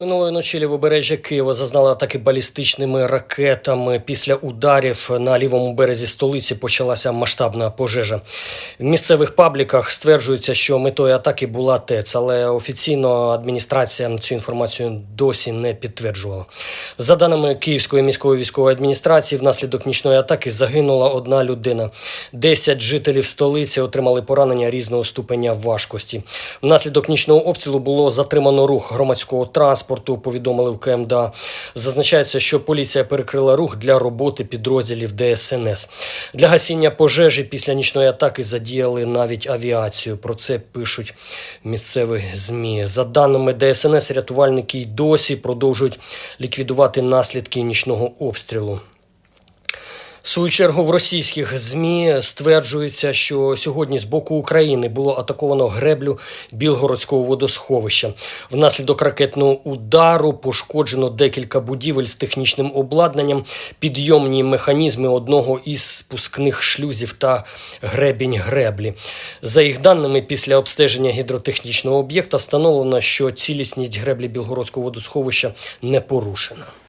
Минулої ночі лівобережжя Києва зазнало атаки балістичними ракетами. Після ударів на лівому березі столиці почалася масштабна пожежа. В місцевих пабліках стверджується, що метою атаки була ТЕЦ, але офіційно адміністрація цю інформацію досі не підтверджувала. За даними Київської міської військової адміністрації, внаслідок нічної атаки загинула одна людина. Десять жителів столиці отримали поранення різного ступеня важкості. Внаслідок нічного обстрілу було затримано рух громадського транспорту. Повідомили в КМДА. Зазначається, що поліція перекрила рух для роботи підрозділів ДСНС. Для гасіння пожежі після нічної атаки задіяли навіть авіацію. Про це пишуть місцеві змі. За даними ДСНС, рятувальники й досі продовжують ліквідувати наслідки нічного обстрілу. В свою чергу в російських змі стверджується, що сьогодні з боку України було атаковано греблю Білгородського водосховища. Внаслідок ракетного удару пошкоджено декілька будівель з технічним обладнанням, підйомні механізми одного із спускних шлюзів та гребінь греблі. За їх даними, після обстеження гідротехнічного об'єкта встановлено, що цілісність греблі Білгородського водосховища не порушена.